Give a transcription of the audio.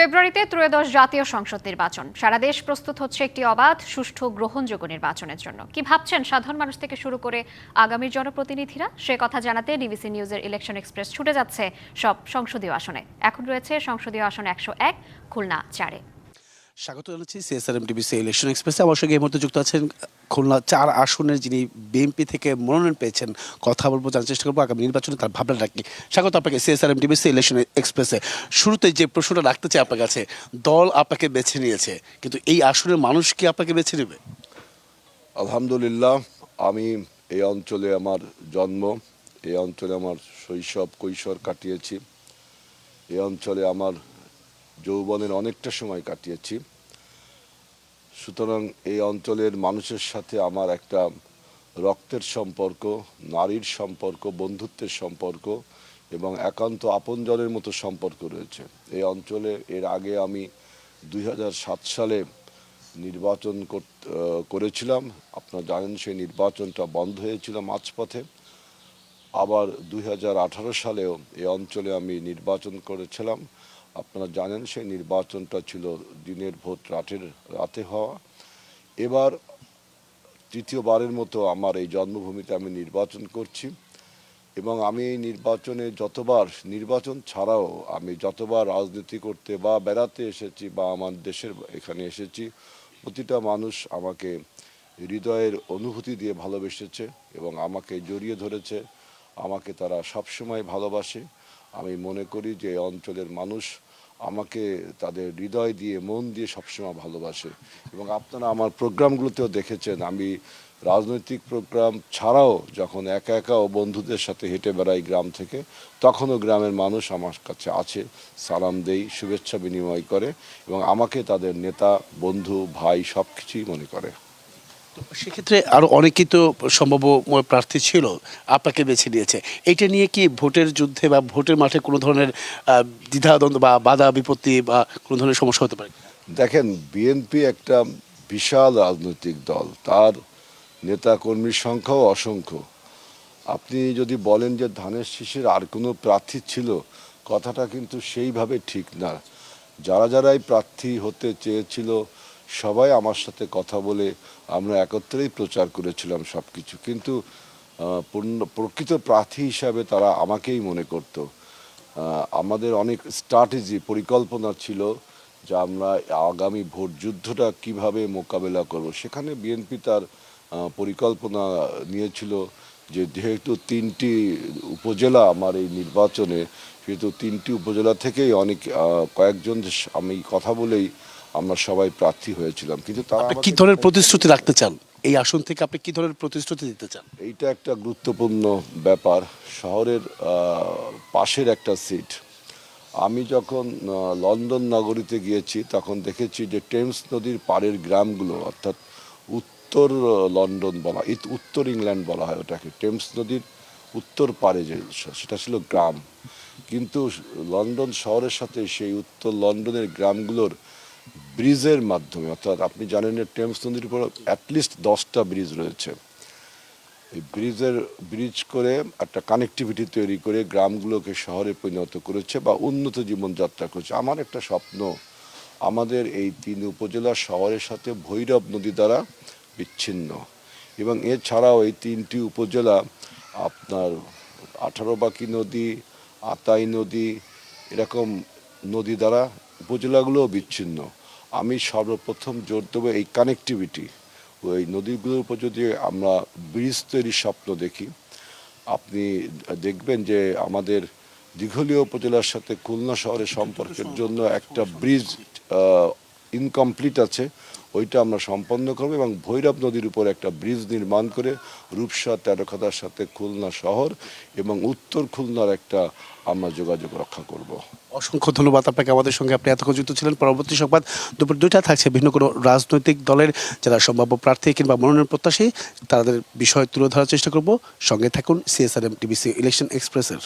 ফেব্রুয়ারিতে ত্রয়োদশ জাতীয় সংসদ নির্বাচন। সারা দেশ প্রস্তুত হচ্ছে একটি অবাধ, সুষ্ঠু, গ্রহণযোগ্য নির্বাচনের জন্য। কি ভাবছেন সাধারণ মানুষ থেকে শুরু করে আগামীর জনপ্রতিনিধিরা? সে কথা জানাতে ডিবিসি নিউজের ইলেকশন এক্সপ্রেস ছুটে যাচ্ছে সব সংসদীয় আসনে। এখন রয়েছে সংসদীয় আসন একশো এক, খুলনা চারে। স্বাগত জানাচ্ছি সিএসআরএম টিভিসি ইলেকশন এক্সপ্রেসে আমার সঙ্গে এই মুহূর্তে যুক্ত আছেন খুলনা চার আসনের যিনি বিএনপি থেকে মনোনয়ন পেয়েছেন, কথা বলব, জানার চেষ্টা করব আগামী নির্বাচনে তার ভাবনা কি স্বাগত আপনাকে সিএসআরএম টিভিসি ইলেকশন এক্সপ্রেসে শুরুতে যে প্রশ্নটা রাখতে চাই আপনার কাছে, দল আপনাকে বেছে নিয়েছে, কিন্তু এই আসনের মানুষ কি আপনাকে বেছে নেবে? আলহামদুলিল্লাহ, আমি এই অঞ্চলে আমার জন্ম, এই অঞ্চলে আমার শৈশব, কৈশোর কাটিয়েছি, এই অঞ্চলে আমার যৌবনের অনেকটা সময় কাটিয়েছি। সুতরাং এই অঞ্চলের মানুষের সাথে আমার একটা রক্তের সম্পর্ক, নারীর সম্পর্ক, বন্ধুত্বের সম্পর্ক এবং একান্ত আপনজনের মতো সম্পর্ক রয়েছে। এই অঞ্চলে এর আগে আমি দুই হাজার সাত সালে নির্বাচন কর- করেছিলাম। আপনারা জানেন সেই নির্বাচনটা বন্ধ হয়েছিল মাঝপথে। আবার দুই হাজার আঠারো সালেও এই অঞ্চলে আমি নির্বাচন করেছিলাম। আপনারা জানেন, সেই নির্বাচনটা ছিল দিনের ভোট রাতের, রাতে হওয়া। এবার তৃতীয়বারের মতো আমার এই জন্মভূমিতে আমি নির্বাচন করছি এবং আমি এই নির্বাচনে যতবার, নির্বাচন ছাড়াও আমি যতবার রাজনীতি করতে বা বেড়াতে এসেছি বা আমার দেশের এখানে এসেছি, প্রতিটা মানুষ আমাকে হৃদয়ের অনুভূতি দিয়ে ভালোবেসেছে এবং আমাকে জড়িয়ে ধরেছে। আমাকে তারা সবসময় ভালোবাসে। আমি মনে করি যে অঞ্চলের মানুষ আমাকে তাদের হৃদয় দিয়ে, মন দিয়ে সবসময় ভালোবাসে। এবং আপনারা আমার প্রোগ্রামগুলোতেও দেখেছেন, আমি রাজনৈতিক প্রোগ্রাম ছাড়াও যখন একা একা ও বন্ধুদের সাথে হেঁটে বেড়াই গ্রাম থেকে, তখনও গ্রামের মানুষ আমার কাছে আছে, সালাম দেই, শুভেচ্ছা বিনিময় করে এবং আমাকে তাদের নেতা, বন্ধু, ভাই সব কিছুই মনে করে। সেক্ষেত্রে আরও অনেকেই তো সম্ভাব্য প্রার্থী ছিল, আপনাকে বেছে নিয়েছে। এটা নিয়ে কি ভোটের যুদ্ধে বা ভোটের মাঠে কোনো ধরনের দ্বিধাদ্বন্দ্ব বা বাধা বিপত্তি বা কোনো ধরনের সমস্যা হতে পারে? দেখেন, বিএনপি একটা বিশাল রাজনৈতিক দল। তার নেতা কর্মীর সংখ্যাও অসংখ্য। আপনি যদি বলেন যে ধানের শীষের আর কোনো প্রার্থী ছিল, কথাটা কিন্তু সেইভাবে ঠিক না। যারা যারাই প্রার্থী হতে চেয়েছিল সবাই আমার সাথে কথা বলে আমরা একত্রেই প্রচার করেছিলাম সব কিছু কিন্তু প্রকৃত প্রার্থী হিসাবে তারা আমাকেই মনে করতো। আমাদের অনেক স্ট্র্যাটেজি, পরিকল্পনা ছিল যে আমরা আগামী ভোট যুদ্ধটা কীভাবে মোকাবেলা করব। সেখানে বিএনপি তার পরিকল্পনা নিয়েছিল যে যেহেতু তিনটি উপজেলা আমার এই নির্বাচনে, সেহেতু তিনটি উপজেলা থেকেই অনেক কয়েকজন আমি কথা বলেই আমরা সবাই প্রার্থী হয়েছিলাম কিন্তু তারা আপনি কি ধরনের প্রতিশ্রুতি রাখতে চান? এই আসন থেকে আপনি কি ধরনের প্রতিশ্রুতি দিতে চান? এইটা একটা গুরুত্বপূর্ণ ব্যাপার। শহরের পাশের একটা সিট। আমি যখন লন্ডন নগরীতে গিয়েছি তখন দেখেছি যে টেমস নদীর পাড়ের গ্রামগুলো অর্থাৎ উত্তর লন্ডন বলা উত্তর ইংল্যান্ড বলা হয় ওটাকে টেমস নদীর উত্তর পাড়ে যে সেটা ছিল গ্রাম। কিন্তু লন্ডন শহরের সাথে সেই উত্তর লন্ডনের গ্রামগুলোর ব্রিজের মাধ্যমে, অর্থাৎ আপনি জানেন টেমস নদীর উপর অ্যাটলিস্ট দশটা ব্রিজ রয়েছে। এই ব্রিজের, ব্রিজ করে একটা কানেক্টিভিটি তৈরি করে গ্রামগুলোকে শহরে পরিণত করেছে বা উন্নত জীবনযাত্রা করেছে। আমার একটা স্বপ্ন, আমাদের এই তিন উপজেলা শহরের সাথে ভৈরব নদী দ্বারা বিচ্ছিন্ন। এবং এছাড়াও এই তিনটি উপজেলা, আপনার আঠারো বাকি নদী, আতাই নদী, এরকম নদী দ্বারা উপজেলাগুলোও বিচ্ছিন্ন। আমি সর্বপ্রথম জোর দেবো এই কানেকটিভিটি ওই নদীগুলোর উপর যদি আমরা ব্রিজ তৈরির স্বপ্ন দেখি আপনি দেখবেন যে আমাদের দীঘলীয় উপজেলার সাথে খুলনা শহরের সম্পর্কের জন্য একটা ব্রিজ ইনকমপ্লিট আছে। ওইটা আমরা সম্পন্ন করব এবং ভৈরব নদীর উপর একটা ব্রিজ নির্মাণ করে রূপসা তেরোখাদার সাথে খুলনা শহর এবং উত্তর খুলনার একটা আমরা যোগাযোগ রক্ষা করব। অসংখ্য ধন্যবাদ আপনাকে আমাদের সঙ্গে। আপনি এতক্ষণ যুক্ত ছিলেন। পরবর্তী সংবাদ দুপুর দুইটা থাকছে। ভিন্ন কোনো রাজনৈতিক দলের যারা সম্ভাব্য প্রার্থী কিংবা মনোনয়ন প্রত্যাশী, তাদের বিষয় তুলে ধরার চেষ্টা করব। সঙ্গে থাকুন সিএসআরএম টিভিসি ইলেকশন এক্সপ্রেসের